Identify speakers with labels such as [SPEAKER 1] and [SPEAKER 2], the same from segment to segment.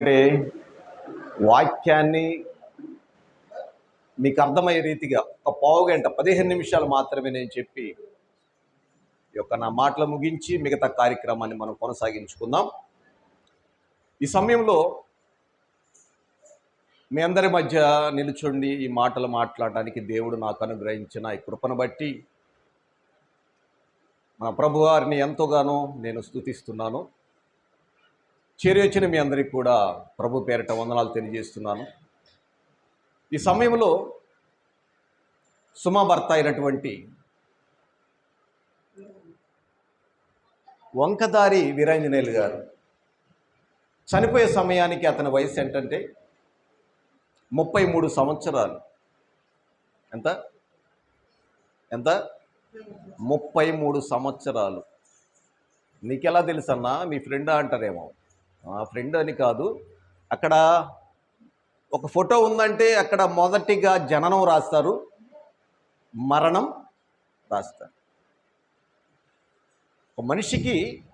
[SPEAKER 1] అంటే వాక్యాన్ని మీకు అర్థమయ్యే రీతిగా ఒక పావు గంట పదిహేను నిమిషాలు మాత్రమే నేను చెప్పి ఈ యొక్క నా మాటలు ముగించి మిగతా కార్యక్రమాన్ని మనం కొనసాగించుకుందాం. ఈ సమయంలో మీ అందరి మధ్య నిలుచుండి ఈ మాటలు మాట్లాడడానికి దేవుడు నాకు అనుగ్రహించిన ఈ కృపను బట్టి మన ప్రభువారిని ఎంతోగానో నేను స్తుతిస్తున్నాను. చేరి వచ్చిన మీ అందరికీ కూడా ప్రభు పేరిట వందనాలు తెలియజేస్తున్నాను. ఈ సమయంలో సుమ భర్త అయినటువంటి వంకదారి వీరాంజనేయులు గారు చనిపోయే సమయానికి అతని వయసు ఏంటంటే ముప్పై మూడు సంవత్సరాలు. ఎంత? ఎంత? ముప్పై మూడు సంవత్సరాలు. నీకెలా తెలుసన్నా మీ ఫ్రెండ్ అంటారేమో. ఫ్రెండ్ అని కాదు. అక్కడ ఒక ఫోటో ఉందంటే అక్కడ మొదటిగా జననం రాస్తారు. మరణం రాస్తారు. ఒక మనిషికి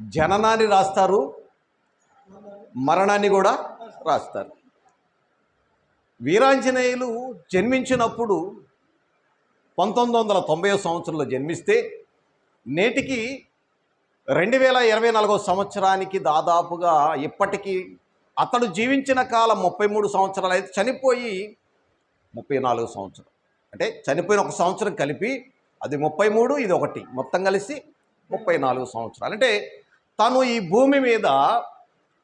[SPEAKER 1] జననాన్ని రాస్తారు. మరణాన్ని కూడా రాస్తారు. వీరాంజనేయులు జన్మించినప్పుడు పంతొమ్మిది వందల తొంభై సంవత్సరంలో జన్మిస్తే నేటికి రెండు వేల ఇరవై నాలుగో సంవత్సరానికి దాదాపుగా ఇప్పటికీ అతడు జీవించిన కాలం ముప్పై మూడు సంవత్సరాలు అయితే చనిపోయి ముప్పై నాలుగు సంవత్సరం. అంటే చనిపోయిన ఒక సంవత్సరం కలిపి అది ముప్పై మూడు ఇది ఒకటి. మొత్తం కలిసి ముప్పై నాలుగు సంవత్సరాలు. అంటే తను ఈ భూమి మీద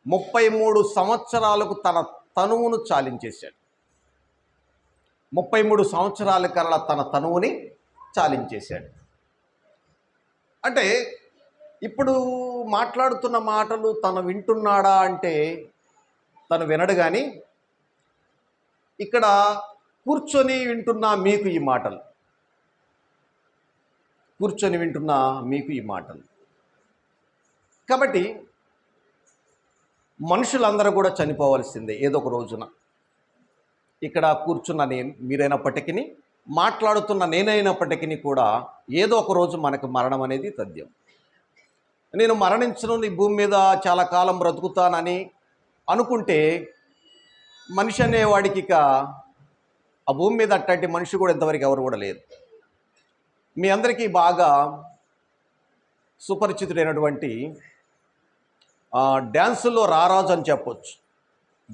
[SPEAKER 1] ముప్పై మూడు సంవత్సరాలకు తన తనువును చాలించేశాడు. ముప్పై మూడు సంవత్సరాల కల్లా తన తనువుని చాలించేశాడు. అంటే ఇప్పుడు మాట్లాడుతున్న మాటలు తను వింటున్నాడా అంటే తను వినడు కానీ ఇక్కడ కూర్చొని వింటున్న మీకు ఈ మాటలు. కూర్చొని వింటున్న మీకు ఈ మాటలు. కాబట్టి మనుషులందరూ కూడా చనిపోవలసిందే ఏదో ఒక రోజున. ఇక్కడ కూర్చున్న నేను మీరైనప్పటికీ మాట్లాడుతున్న నేనైనప్పటికీ కూడా ఏదో ఒక రోజు మనకు మరణం అనేది తథ్యం. నేను మరణించను ఈ భూమి మీద చాలా కాలం బ్రతుకుతానని అనుకుంటే మనిషి అనేవాడికి ఇక ఆ భూమి మీద అట్లాంటి మనిషి కూడా ఇంతవరకు ఎవరు కూడా లేదు. మీ అందరికీ బాగా సుపరిచితుడైనటువంటి డ్యాన్సుల్లో డ్యాన్సులో రారాజు అని చెప్పొచ్చు.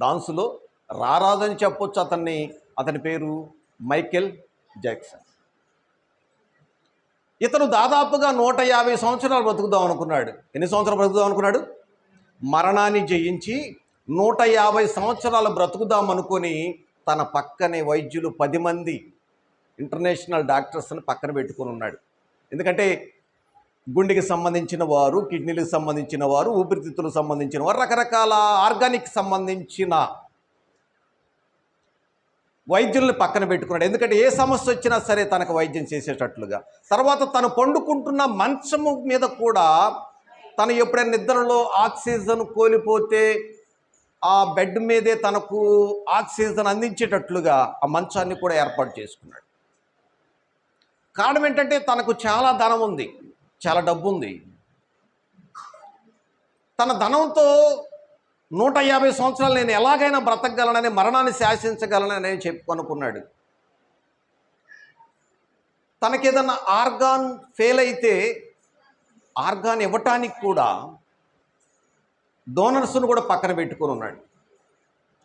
[SPEAKER 1] డాన్సులో రారాజు అని చెప్పొచ్చు అతన్ని అతని పేరు మైకెల్ జాక్సన్. ఇతను దాదాపుగా నూట యాభై సంవత్సరాలు బ్రతుకుదాం అనుకున్నాడు. ఎన్ని సంవత్సరాలు బ్రతుకుదాం అనుకున్నాడు? మరణాన్ని జయించి నూట యాభై సంవత్సరాలు బ్రతుకుదాం అనుకొని తన పక్కనే వైద్యులు పది మంది ఇంటర్నేషనల్ డాక్టర్స్ని పక్కన పెట్టుకొని ఉన్నాడు. ఎందుకంటే గుండెకి సంబంధించిన వారు కిడ్నీలకు సంబంధించిన వారు ఊపిరితిత్తులకు సంబంధించిన వారు రకరకాల ఆర్గానిక్ సంబంధించిన వైద్యుల్ని పక్కన పెట్టుకున్నాడు. ఎందుకంటే ఏ సమస్య వచ్చినా సరే తనకు వైద్యం చేసేటట్లుగా. తర్వాత తను పండుకుంటున్న మంచము మీద కూడా తను ఎప్పుడైనా నిద్రలో ఆక్సిజన్ కోల్పోతే ఆ బెడ్ మీదే తనకు ఆక్సిజన్ అందించేటట్లుగా ఆ మంచాన్ని కూడా ఏర్పాటు చేసుకున్నాడు. కారణం ఏంటంటే తనకు చాలా ధనం ఉంది. చాలా డబ్బు ఉంది తన ధనంతో నూట యాభై సంవత్సరాలు నేను ఎలాగైనా బ్రతకగలనని మరణాన్ని శాసించగలనని చెప్పుకొనుకున్నాడు తనకేదన్నా ఆర్గాన్ ఫెయిల్ అయితే ఆర్గాన్ ఇవ్వటానికి కూడా డోనర్స్ను కూడా పక్కన పెట్టుకొని ఉన్నాడు.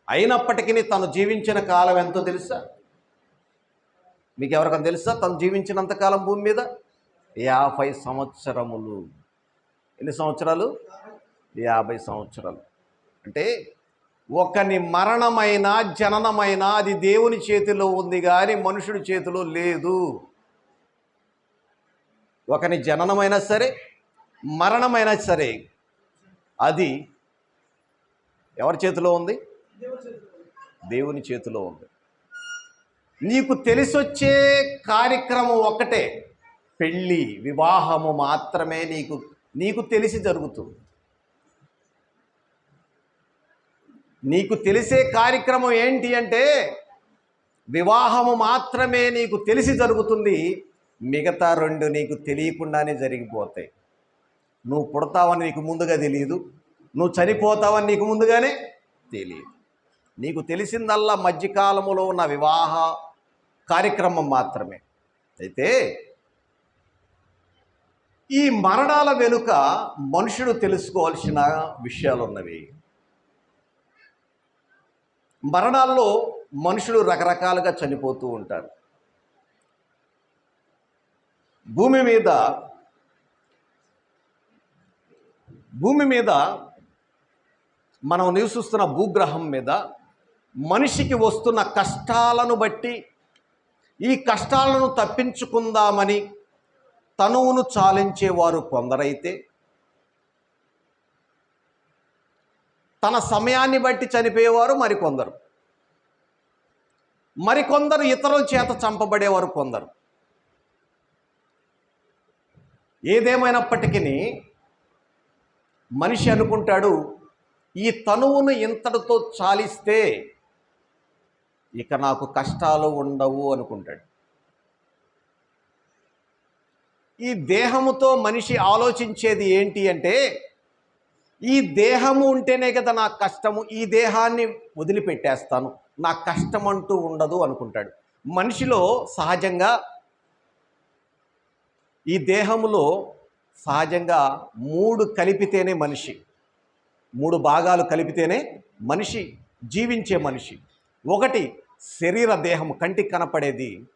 [SPEAKER 1] అయినప్పటికీ తను జీవించిన కాలం ఎంతో తెలుసా? మీకు ఎవరికైనా తెలుసా? తను జీవించినంత కాలం భూమి మీద? యాభై సంవత్సరములు. ఎన్ని సంవత్సరాలు? యాభై సంవత్సరాలు. అంటే ఒకని మరణమైన జననమైన అది దేవుని చేతిలో ఉంది కానీ మనుషుడి చేతిలో లేదు. ఒకని జననమైనా సరే మరణమైనా సరే అది ఎవరి చేతిలో ఉంది? దేవుని చేతిలో ఉంది. నీకు తెలిసొచ్చే కార్యక్రమం ఒకటే పెళ్ళి వివాహము మాత్రమే నీకు నీకు తెలిసి జరుగుతుంది. నీకు తెలిసే కార్యక్రమం ఏంటి అంటే వివాహము మాత్రమే నీకు తెలిసి జరుగుతుంది మిగతా రెండు నీకు తెలియకుండానే జరిగిపోతాయి. నువ్వు పుడతావని నీకు ముందుగా తెలియదు నువ్వు చనిపోతావని నీకు ముందుగానే తెలియదు. నీకు తెలిసిందల్లా మధ్యకాలములో ఉన్న వివాహ కార్యక్రమం మాత్రమే. అయితే ఈ మరణాల వెనుక మనుషుడు తెలుసుకోవాల్సిన విషయాలు ఉన్నవి మరణాల్లో మనుషులు రకరకాలుగా చనిపోతూ ఉంటారు. భూమి మీద భూమి మీద మనం నివసిస్తున్న భూగ్రహం మీద మనిషికి వస్తున్న కష్టాలను బట్టి ఈ కష్టాలను తప్పించుకుందామని తనువును చాలించేవారు కొందరైతే తన సమయాన్ని బట్టి చనిపోయేవారు మరికొందరు. మరికొందరు ఇతరుల చేత చంపబడేవారు కొందరు. ఏదేమైనప్పటికీ మనిషి అనుకుంటాడు ఈ తనువును ఇంతటితో చాలిస్తే ఇక నాకు కష్టాలు ఉండవు అనుకుంటాడు. ఈ దేహముతో మనిషి ఆలోచించేది ఏంటి అంటే ఈ దేహము ఉంటేనే కదా నా కష్టము ఈ దేహాన్ని వదిలిపెట్టేస్తాను. నా కష్టం అంటూ ఉండదు అనుకుంటాడు. మనిషిలో సహజంగా ఈ దేహములో సహజంగా మూడు కలిపితేనే మనిషి. మూడు భాగాలు కలిపితేనే మనిషి జీవించే మనిషి. ఒకటి శరీర దేహం కంటికి కనపడేది.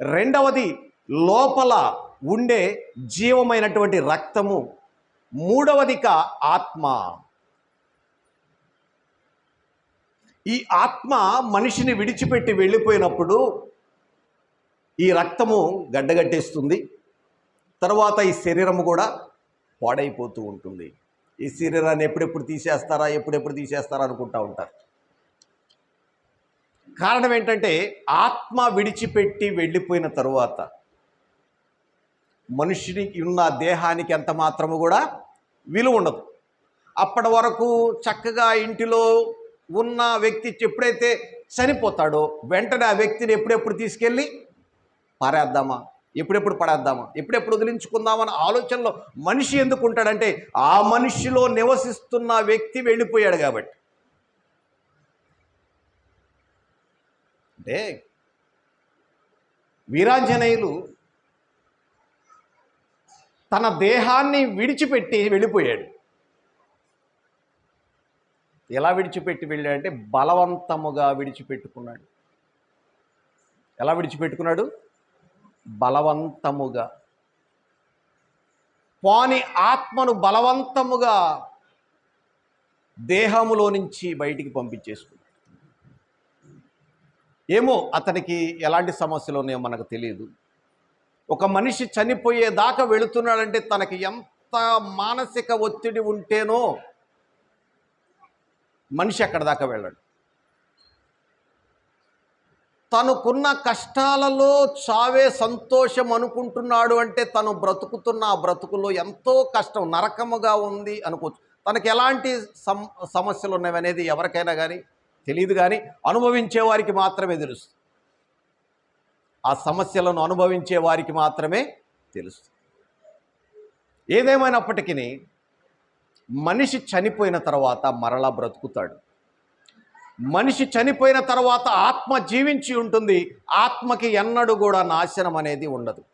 [SPEAKER 1] రెండవది లోపల ఉండే జీవమైనటువంటి రక్తము మూడవదిక ఆత్మ. ఈ ఆత్మ మనిషిని విడిచిపెట్టి వెళ్ళిపోయినప్పుడు ఈ రక్తము గడ్డగట్టేస్తుంది. తర్వాత ఈ శరీరము కూడా పాడైపోతూ ఉంటుంది. ఈ శరీరాన్ని ఎప్పుడెప్పుడు తీసేస్తారా ఎప్పుడెప్పుడు తీసేస్తారా అనుకుంటా ఉంటారు. కారణం ఏంటంటే ఆత్మ విడిచిపెట్టి వెళ్ళిపోయిన తరువాత మనుషునికి ఉన్న దేహానికి ఎంత మాత్రము కూడా విలువ ఉండదు. అప్పటి వరకు చక్కగా ఇంటిలో ఉన్న వ్యక్తి ఎప్పుడైతే చనిపోతాడో వెంటనే ఆ వ్యక్తిని ఎప్పుడెప్పుడు తీసుకెళ్ళి పారేద్దామా? ఎప్పుడెప్పుడు పడేద్దామా? ఎప్పుడెప్పుడు వదిలించుకుందామన్న ఆలోచనలో మనిషి ఎందుకు ఉంటాడంటే ఆ మనిషిలో నివసిస్తున్న వ్యక్తి వెళ్ళిపోయాడు కాబట్టి. అంటే వీరాంజనేయులు తన దేహాన్ని విడిచిపెట్టి వెళ్ళిపోయాడు. ఎలా విడిచిపెట్టి వెళ్ళాడంటే బలవంతముగా విడిచిపెట్టుకున్నాడు. ఎలా విడిచిపెట్టుకున్నాడు? బలవంతముగా. వాని ఆత్మను బలవంతముగా దేహములో నుంచి బయటికి పంపించేసుకున్నాడు. ఏమో అతనికి ఎలాంటి సమస్యలు ఉన్నాయో మనకు తెలియదు. ఒక మనిషి చనిపోయేదాకా వెళుతున్నాడంటే తనకి ఎంత మానసిక ఒత్తిడి ఉంటేనో మనిషి అక్కడ దాకా వెళ్ళాడు. తనకున్న కష్టాలలో చావే సంతోషం అనుకుంటున్నాడు అంటే తను బ్రతుకుతున్న ఆ బ్రతుకులో ఎంతో కష్టం నరకముగా ఉంది అనుకోవచ్చు. తనకి ఎలాంటి సమస్యలు ఉన్నవి అనేది ఎవరికైనా కానీ తెలియదు కానీ అనుభవించే వారికి మాత్రమే తెలుస్తుంది ఆ సమస్యలను అనుభవించే వారికి మాత్రమే తెలుసు. ఏదేమైనప్పటికీ మనిషి చనిపోయిన తర్వాత మరలా బ్రతుకుతాడు. మనిషి చనిపోయిన తర్వాత ఆత్మ జీవించి ఉంటుంది. ఆత్మకి ఎన్నడూ కూడా నాశనం అనేది ఉండదు.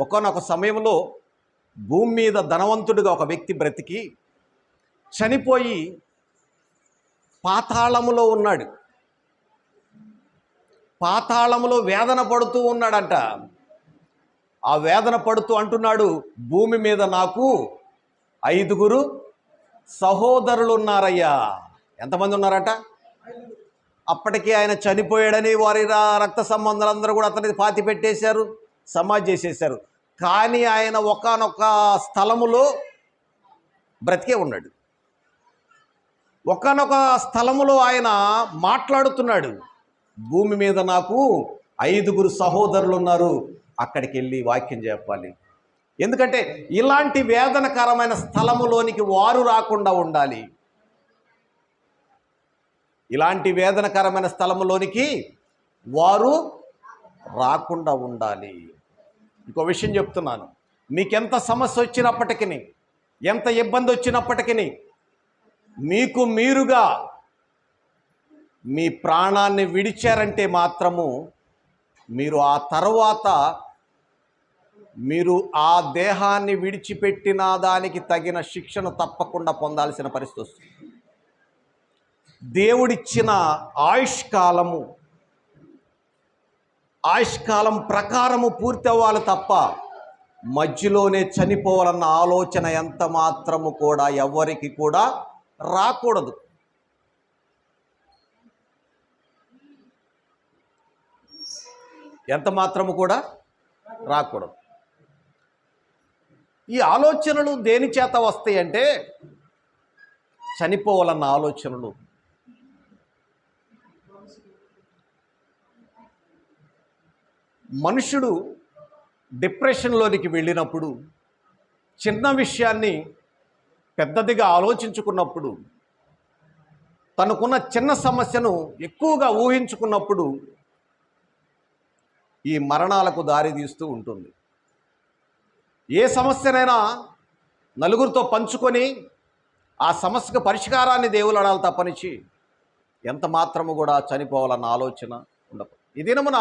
[SPEAKER 1] ఒకనొక సమయంలో భూమి మీద ధనవంతుడిగా ఒక వ్యక్తి బ్రతికి చనిపోయి పాతాళములో ఉన్నాడు. పాతాళములో వేదన పడుతూ ఉన్నాడంట. ఆ వేదన పడుతూ అంటున్నాడు భూమి మీద నాకు ఐదుగురు సహోదరులు ఉన్నారయ్యా ఎంతమంది ఉన్నారట? అప్పటికి ఆయన చనిపోయాడని వారి రక్త రక్త సంబంధాలందరూ కూడా అతనికి పాతి పెట్టేశారు సమాజ్ చేసేశారు. కానీ ఆయన ఒకానొక స్థలములో బ్రతికే ఉన్నాడు. ఒకానొక స్థలములో ఆయన మాట్లాడుతున్నాడు. భూమి మీద నాకు ఐదుగురు సహోదరులు ఉన్నారు అక్కడికి వెళ్ళి వాక్యం చెప్పాలి. ఎందుకంటే ఇలాంటి వేదనకరమైన స్థలములోనికి వారు రాకుండా ఉండాలి. ఇలాంటి వేదనకరమైన స్థలములోనికి వారు రాకుండా ఉండాలి. ఇంకో విషయం చెప్తున్నాను. మీకెంత సమస్య వచ్చినప్పటికీ ఎంత ఇబ్బంది వచ్చినప్పటికీ మీకు మీరుగా మీ ప్రాణాన్ని విడిచారంటే మాత్రము మీరు ఆ తర్వాత మీరు ఆ దేహాన్ని విడిచిపెట్టిన దానికి తగిన శిక్షను తప్పకుండా పొందాల్సిన పరిస్థితి వస్తుంది. దేవుడిచ్చిన ఆయుష్కాలము ఆయుష్కాలం ప్రకారము పూర్తి అవ్వాలి తప్ప మధ్యలోనే చనిపోవాలన్న ఆలోచన ఎంత మాత్రము కూడా ఎవరికి కూడా రాకూడదు. ఎంత మాత్రము కూడా రాకూడదు. ఈ ఆలోచనలు దేని చేత వస్తాయి అంటే చనిపోవాలన్న ఆలోచనలు. మనుషుడు డిప్రెషన్లోనికి వెళ్ళినప్పుడు చిన్న విషయాన్ని పెద్దదిగా ఆలోచించుకున్నప్పుడు తనకున్న చిన్న సమస్యను ఎక్కువగా ఊహించుకున్నప్పుడు ఈ మరణాలకు దారితీస్తూ ఉంటుంది. ఏ సమస్యనైనా నలుగురితో పంచుకొని ఆ సమస్యకు పరిష్కారాన్ని దేవులు అడాలి తప్పనిచ్చి ఎంత మాత్రము కూడా చనిపోవాలన్న ఆలోచన ఉండదు. ఈ దినమున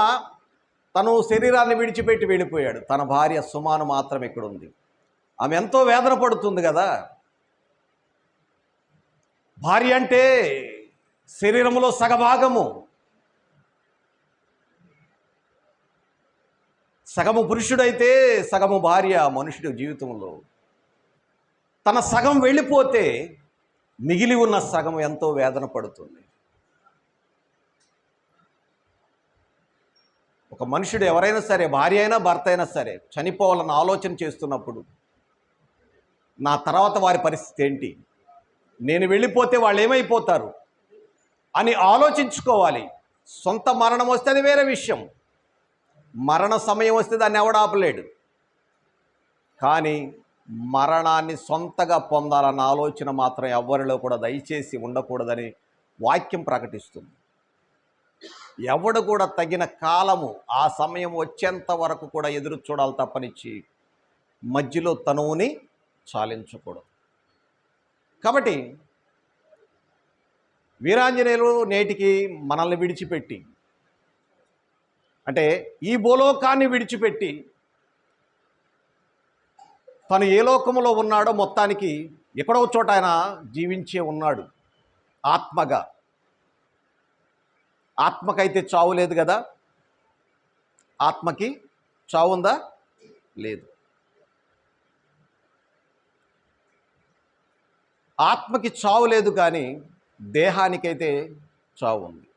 [SPEAKER 1] తను శరీరాన్ని విడిచిపెట్టి వెళ్ళిపోయాడు. తన భార్య సుమాను మాత్రం ఇక్కడ ఉంది ఆమె ఎంతో వేదన పడుతుంది కదా. భార్య అంటే శరీరంలో సగభాగము. సగము పురుషుడైతే సగము భార్య మనుషుడు జీవితంలో. తన సగం వెళ్ళిపోతే మిగిలి ఉన్న సగం ఎంతో వేదన పడుతుంది. ఒక మనుషుడు ఎవరైనా సరే భార్య అయినా భర్త అయినా సరే చనిపోవాలన్న ఆలోచన చేస్తున్నప్పుడు నా తర్వాత వారి పరిస్థితి ఏంటి? నేను వెళ్ళిపోతే వాళ్ళు ఏమైపోతారు? అని ఆలోచించుకోవాలి. సొంత మరణం వస్తే అది వేరే విషయం. మరణ సమయం వస్తే దాన్ని ఎవడు ఆపలేడు. కానీ మరణాన్ని సొంతగా పొందాలన్న ఆలోచన మాత్రం ఎవరిలో కూడా దయచేసి ఉండకూడదని వాక్యం ప్రకటిస్తుంది. ఎవడు కూడా తగిన కాలము ఆ సమయం వచ్చేంత వరకు కూడా ఎదురు చూడాలి తప్పనిచ్చి మధ్యలో తనువుని చాలించకూడదు. కాబట్టి వీరాంజనేయులు నేటికి మనల్ని విడిచిపెట్టి అంటే ఈ భూలోకాన్ని విడిచిపెట్టి తను ఏ లోకంలో ఉన్నాడో మొత్తానికి ఎక్కడో చోట ఆయన జీవించే ఉన్నాడు. ఆత్మగా. ఆత్మకైతే చావు లేదు కదా? ఆత్మకి చావు ఉందా? లేదు. ఆత్మకి చావు లేదు కానీ దేహానికైతే చావు ఉంది.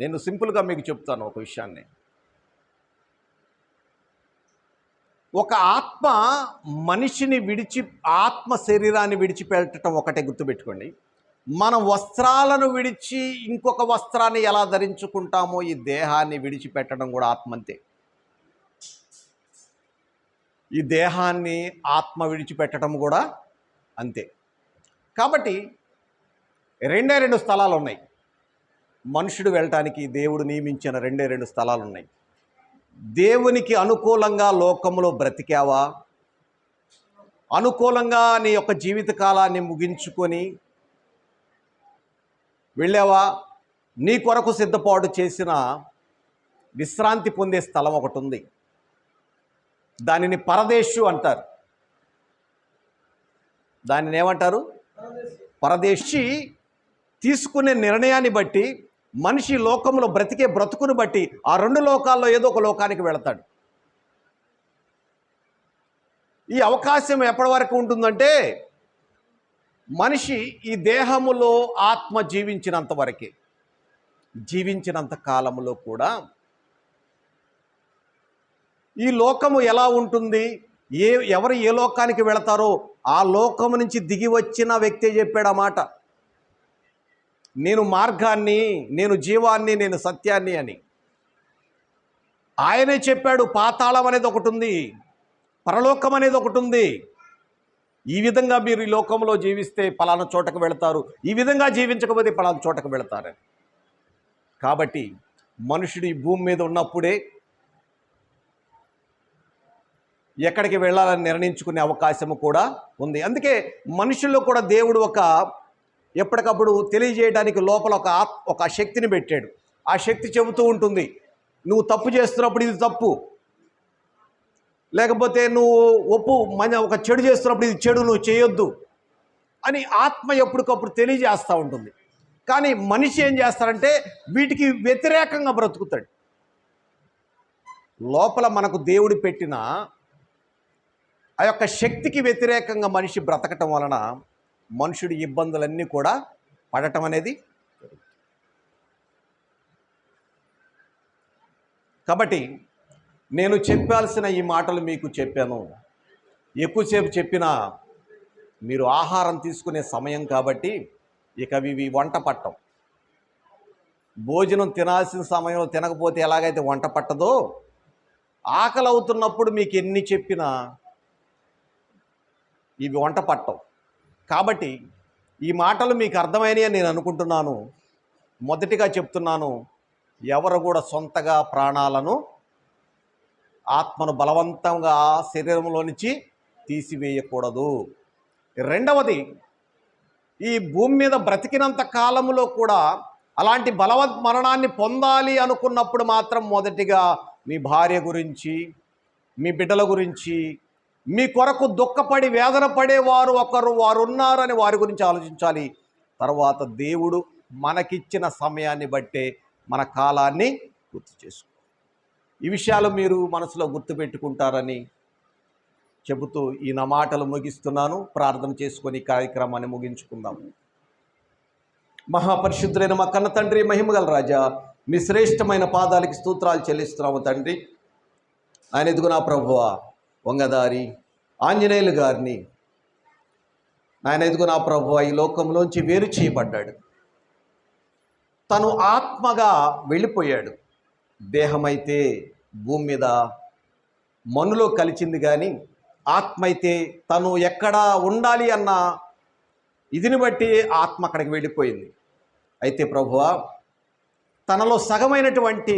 [SPEAKER 1] నేను సింపుల్గా మీకు చెప్తాను ఒక విషయాన్ని. ఒక ఆత్మ మనిషిని విడిచి ఆత్మ శరీరాన్ని విడిచిపెట్టడం ఒకటే గుర్తుపెట్టుకోండి. మనం వస్త్రాలను విడిచి ఇంకొక వస్త్రాన్ని ఎలా ధరించుకుంటామో ఈ దేహాన్ని విడిచిపెట్టడం కూడా ఆత్మ అంతే ఈ దేహాన్ని ఆత్మ విడిచిపెట్టడం కూడా అంతే. కాబట్టి రెండే రెండు స్థలాలు ఉన్నాయి మనుషుడు వెళ్ళటానికి దేవుడు నియమించిన రెండే రెండు స్థలాలు ఉన్నాయి దేవునికి అనుకూలంగా లోకంలో బ్రతికావా? అనుకూలంగా నీ యొక్క జీవితకాలాన్ని ముగించుకొని వెళ్ళావా? నీ కొరకు సిద్ధపాటు చేసిన విశ్రాంతి పొందే స్థలం ఒకటి ఉంది. దానిని పరదేశు అంటారు. దానిని ఏమంటారు? పరదేశి తీసుకునే నిర్ణయాన్ని బట్టి మనిషి లోకంలో బ్రతికే బ్రతుకును బట్టి ఆ రెండు లోకాల్లో ఏదో ఒక లోకానికి వెళతాడు. ఈ అవకాశం ఎప్పటి వరకు ఉంటుందంటే మనిషి ఈ దేహములో ఆత్మ జీవించినంత వరకే జీవించినంత కాలములో కూడా ఈ లోకము ఎలా ఉంటుంది? ఏ ఎవరు ఏ లోకానికి వెళతారో ఆ లోకము నుంచి దిగి వచ్చిన వ్యక్తే చెప్పాడు ఆ మాట. నేను మార్గాన్ని నేను జీవాన్ని నేను సత్యాన్ని అని. ఆయనే చెప్పాడు పాతాళం అనేది ఒకటి ఉంది పరలోకం అనేది ఒకటి ఉంది. ఈ విధంగా మీరు ఈ లోకంలో జీవిస్తే పలానా చోటకు వెళతారు. ఈ విధంగా జీవించకపోతే పలానా చోటకు వెళతారని. కాబట్టి మనుషుడు ఈ భూమి మీద ఉన్నప్పుడే ఎక్కడికి వెళ్ళాలని నిర్ణయించుకునే అవకాశము కూడా ఉంది. అందుకే మనుషుల్లో కూడా దేవుడు ఒక ఎప్పటికప్పుడు తెలియజేయడానికి లోపల ఒక ఆత్ ఒక శక్తిని పెట్టాడు. ఆ శక్తి చెబుతూ ఉంటుంది నువ్వు తప్పు చేస్తున్నప్పుడు ఇది తప్పు. లేకపోతే నువ్వు ఒప్పు మన ఒక చెడు చేస్తున్నప్పుడు ఇది చెడు నువ్వు చేయొద్దు. అని ఆత్మ ఎప్పటికప్పుడు తెలియజేస్తూ ఉంటుంది. కానీ మనిషి ఏం చేస్తారంటే వీటికి వ్యతిరేకంగా బ్రతుకుతాడు. లోపల మనకు దేవుడు పెట్టిన ఆ యొక్క శక్తికి వ్యతిరేకంగా మనిషి బ్రతకటం వలన మనుషుడి ఇబ్బందులన్నీ కూడా పడటం అనేది కాబట్టి నేను చెప్పాల్సిన ఈ మాటలు మీకు చెప్పాను. ఎక్కువసేపు చెప్పినా మీరు ఆహారం తీసుకునే సమయం కాబట్టి ఇక ఇవి వంట పట్టం భోజనం తినాల్సిన సమయంలో తినకపోతే ఎలాగైతే వంట పట్టదో ఆకలి అవుతున్నప్పుడు మీకు ఎన్ని చెప్పినా ఇవి వంట పట్టం కాబట్టి ఈ మాటలు మీకు అర్థమైనవి అని నేను అనుకుంటున్నాను. మొదటిగా చెప్తున్నాను ఎవరు కూడా సొంతగా ప్రాణాలను ఆత్మను బలవంతంగా శరీరంలో నుంచి తీసివేయకూడదు. రెండవది ఈ భూమి మీద బ్రతికినంత కాలంలో కూడా అలాంటి బలవత్ మరణాన్ని పొందాలి అనుకున్నప్పుడు మాత్రం మొదటిగా మీ భార్య గురించి మీ బిడ్డల గురించి మీ కొరకు దుఃఖపడి వేదన పడేవారు ఒకరు వారు ఉన్నారని వారి గురించి ఆలోచించాలి. తర్వాత దేవుడు మనకిచ్చిన సమయాన్ని బట్టే మన కాలాన్ని గుర్తు చేసుకో. ఈ విషయాలు మీరు మనసులో గుర్తుపెట్టుకుంటారని చెబుతూ ఈ నా మాటలు ముగిస్తున్నాను. ప్రార్థన చేసుకొని కార్యక్రమాన్ని ముగించుకుందాం. మహాపరిశుద్ధులైన మా కన్న తండ్రి మహిమగల రాజా మీ శ్రేష్టమైన పాదాలకి స్తోత్రాలు చెల్లిస్తున్నాము తండ్రి. ఆయన ఎదుగు నా ప్రభువా వంగదారి ఆంజనేయులు గారిని. నాయన ఎదుగు నా ప్రభు ఈ లోకంలోంచి వేరు చేయబడ్డాడు. తను ఆత్మగా వెళ్ళిపోయాడు. దేహమైతే భూమి మీద మనులో కలిసింది కానీ ఆత్మ అయితే తను ఎక్కడ ఉండాలి అన్న ఇదిని బట్టి ఆత్మ అక్కడికి వెళ్ళిపోయింది. అయితే ప్రభువా తనలో సగమైనటువంటి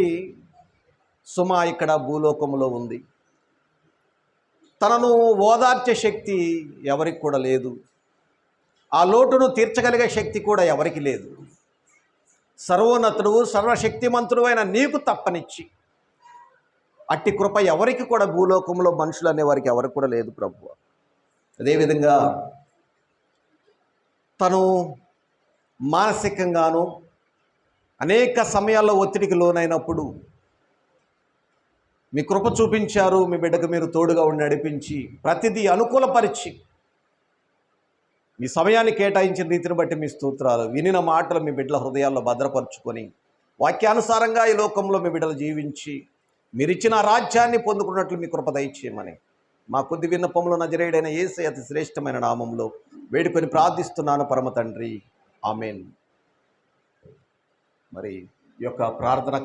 [SPEAKER 1] సుమ ఇక్కడ భూలోకంలో ఉంది. తనను ఓదార్చే శక్తి ఎవరికి కూడా లేదు. ఆ లోటును తీర్చగలిగే శక్తి కూడా ఎవరికి లేదు. సర్వోన్నతుడు సర్వశక్తిమంతుడు అయిన నీకు తప్పనిచ్చి. అట్టి కృప ఎవరికి కూడా భూలోకంలో మనుషులు అనేవారికి ఎవరికి కూడా లేదు ప్రభు. అదేవిధంగా తను మానసికంగాను అనేక సమయాల్లో ఒత్తిడికి లోనైనప్పుడు మీ కృప చూపించారు మీ బిడ్డకు మీరు తోడుగా ఉండి నడిపించి ప్రతిదీ అనుకూలపరిచి మీ సమయాన్ని కేటాయించిన రీతిని బట్టి మీ స్తోత్రాలు. వినిన మాటలు మీ బిడ్డల హృదయాల్లో భద్రపరుచుకొని వాక్యానుసారంగా ఈ లోకంలో మీ బిడ్డలు జీవించి మీరిచ్చిన రాజ్యాన్ని పొందుకున్నట్లు మీ కృప దయచేయమని మా కొద్ది విన్నపంలో నజరేయుడైన ఏసై అతి శ్రేష్టమైన నామంలో వేడుకొని ప్రార్థిస్తున్నాను పరమ తండ్రి. ఆమెన్. మరి ఈ యొక్క ప్రార్థన